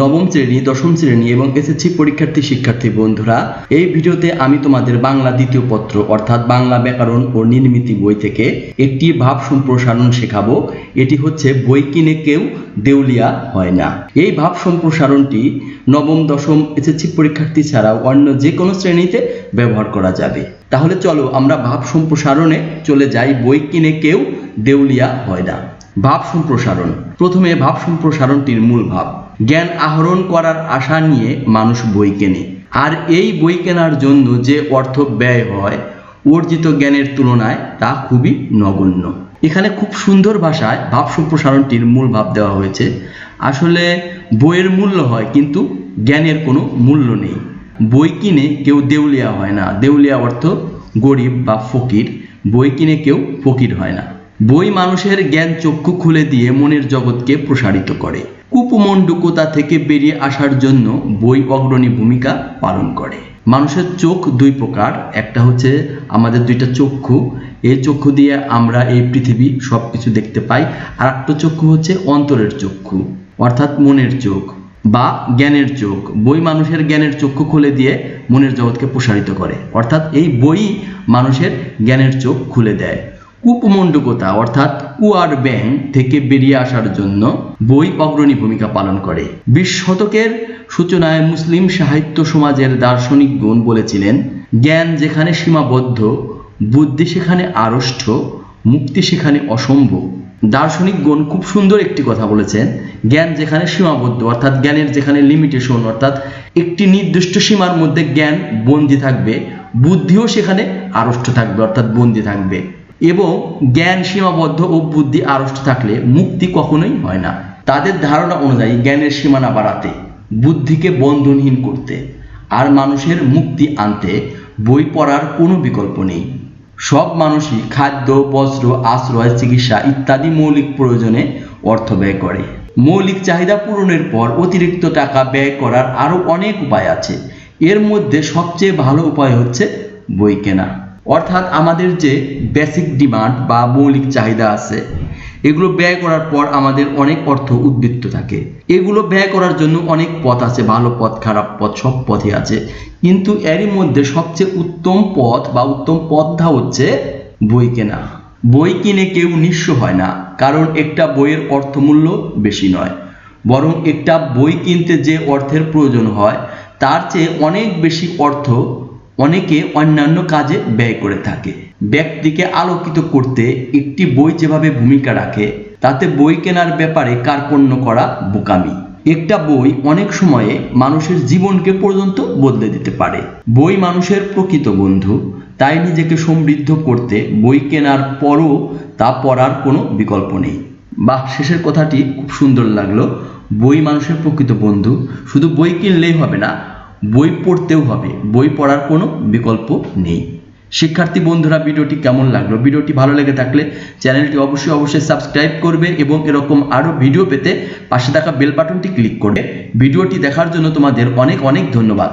নবম শ্রেণি, দশম শ্রেণি এবং এসএসসি পরীক্ষার্থী শিক্ষার্থী বন্ধুরা, এই ভিডিওতে আমি তোমাদের বাংলা দ্বিতীয় পত্র অর্থাৎ বাংলা ব্যাকরণ ও নির্মিতি বই থেকে একটি ভাব সম্প্রসারণ শেখাবো। এটি হচ্ছে বই কিনে কেউ দেউলিয়া হয় না। এই ভাব সম্প্রসারণটি নবম, দশম এসএসসি পরীক্ষার্থী ছাড়াও অন্য যে কোনো শ্রেণীতে ব্যবহার করা যাবে। তাহলে চলো আমরা ভাব সম্প্রসারণে চলে যাই, বই কিনে কেউ দেউলিয়া হয় না। ভাব সম্প্রসারণ। প্রথমে ভাব সম্প্রসারণটির মূল ভাব। জ্ঞান আহরণ করার আশা নিয়ে মানুষ বই কেনে। আর এই বই কেনার জন্য যে অর্থ ব্যয় হয়, অর্জিত জ্ঞানের তুলনায় তা খুবই নগণ্য। এখানে খুব সুন্দর ভাষায় ভাব সম্প্রসারণটির মূল ভাব দেওয়া হয়েছে। আসলে বইয়ের মূল্য হয়, কিন্তু জ্ঞানের কোনো মূল্য নেই। বই কিনে কেউ দেউলিয়া হয় না। দেউলিয়া অর্থ গরিব বা ফকির। বই কিনে কেউ ফকির হয় না। বই মানুষের জ্ঞান চক্ষু খুলে দিয়ে মনের জগৎকে প্রসারিত করে। কুপমণ্ডুকতা থেকে বেরিয়ে আসার জন্য বই অগ্রণী ভূমিকা পালন করে। মানুষের চোখ দুই প্রকার, একটা হচ্ছে আমাদের দুইটা চক্ষু। এই চক্ষু দিয়ে আমরা এই পৃথিবী সব কিছু দেখতে পাই, আর একটা চক্ষু হচ্ছে অন্তরের চক্ষু, অর্থাৎ মনের চোখ বা জ্ঞানের চোখ। বই মানুষের জ্ঞানের চক্ষু খুলে দিয়ে মনের জগৎকে প্রসারিত করে, অর্থাৎ এই বই মানুষের জ্ঞানের চোখ খুলে দেয়। কুপমণ্ডকতা অর্থাৎ কুয়ার ব্যাং থেকে বেরিয়ে আসার জন্য বই অগ্রণী ভূমিকা পালন করে। বিশ শতকের সূচনায় মুসলিম সাহিত্য সমাজের দার্শনিকগণ বলেছিলেন, জ্ঞান যেখানে সীমাবদ্ধ, বুদ্ধি সেখানে আড়ষ্ট, মুক্তি সেখানে অসম্ভব। দার্শনিকগণ খুব সুন্দর একটি কথা বলেছেন, জ্ঞান যেখানে সীমাবদ্ধ, অর্থাৎ জ্ঞানের যেখানে লিমিটেশন অর্থাৎ একটি নির্দিষ্ট সীমার মধ্যে জ্ঞান বন্দি থাকবে, বুদ্ধিও সেখানে আড়ষ্ট থাকবে, অর্থাৎ বন্দি থাকবে। এবং জ্ঞান সীমাবদ্ধ ও বুদ্ধি আড়ষ্ট থাকলে মুক্তি কখনোই হয় না। তাদের ধারণা অনুযায়ী জ্ঞানের সীমানা বাড়াতে, বুদ্ধিকে বন্ধনহীন করতে আর মানুষের মুক্তি আনতে বই পড়ার কোনো বিকল্প নেই। সব মানুষই খাদ্য, বস্ত্র, আশ্রয়, চিকিৎসা ইত্যাদি মৌলিক প্রয়োজনে অর্থ ব্যয় করে। মৌলিক চাহিদা পূরণের পর অতিরিক্ত টাকা ব্যয় করার আরও অনেক উপায় আছে। এর মধ্যে সবচেয়ে ভালো উপায় হচ্ছে বই কেনা। অর্থাৎ আমাদের যে বেসিক ডিমান্ড বা মৌলিক চাহিদা আছে, এগুলো ব্যয় করার পর আমাদের অনেক অর্থ উদ্বৃত্ত থাকে। এগুলো ব্যয় করার জন্য অনেক পথ আছে, ভালো পথ, খারাপ পথ, সব পথই আছে। কিন্তু এরই মধ্যে সবচেয়ে উত্তম পথ বা উত্তম পথটা হচ্ছে বই কেনা। বই কিনে কেউ নিঃস্ব হয় না, কারণ একটা বইয়ের অর্থমূল্য বেশি নয়। বরং একটা বই কিনতে যে অর্থের প্রয়োজন হয়, তার চেয়ে অনেক বেশি অর্থ অনেকে অন্যান্য কাজে ব্যয় করে থাকে। ব্যক্তিকে আলোকিত করতে একটি বই যেভাবে ভূমিকা রাখে, তাতে বই কেনার ব্যাপারে কার্পণ্য করা বোকামি। একটা বই অনেক সময়ে মানুষের জীবনকে পর্যন্ত বদলে দিতে পারে। বই মানুষের প্রকৃত বন্ধু, তাই নিজেকে সমৃদ্ধ করতে বই কেনার পরও তা পড়ার কোনো বিকল্প নেই। বাহ, শেষের কথাটি খুব সুন্দর লাগল। বই মানুষের প্রকৃত বন্ধু, শুধু বই কিনলেই হবে না বই পড়তেও হবে। বই পড়ার কোনো বিকল্প নেই। শিক্ষার্থী বন্ধুরা, ভিডিওটি কেমন লাগল? ভিডিওটি ভালো লেগে থাকলে চ্যানেলটি অবশ্যই অবশ্যই সাবস্ক্রাইব করবে এবং এরকম আরও ভিডিও পেতে পাশে থাকা বেল বাটনটি ক্লিক করবে। ভিডিওটি দেখার জন্য তোমাদের অনেক অনেক ধন্যবাদ।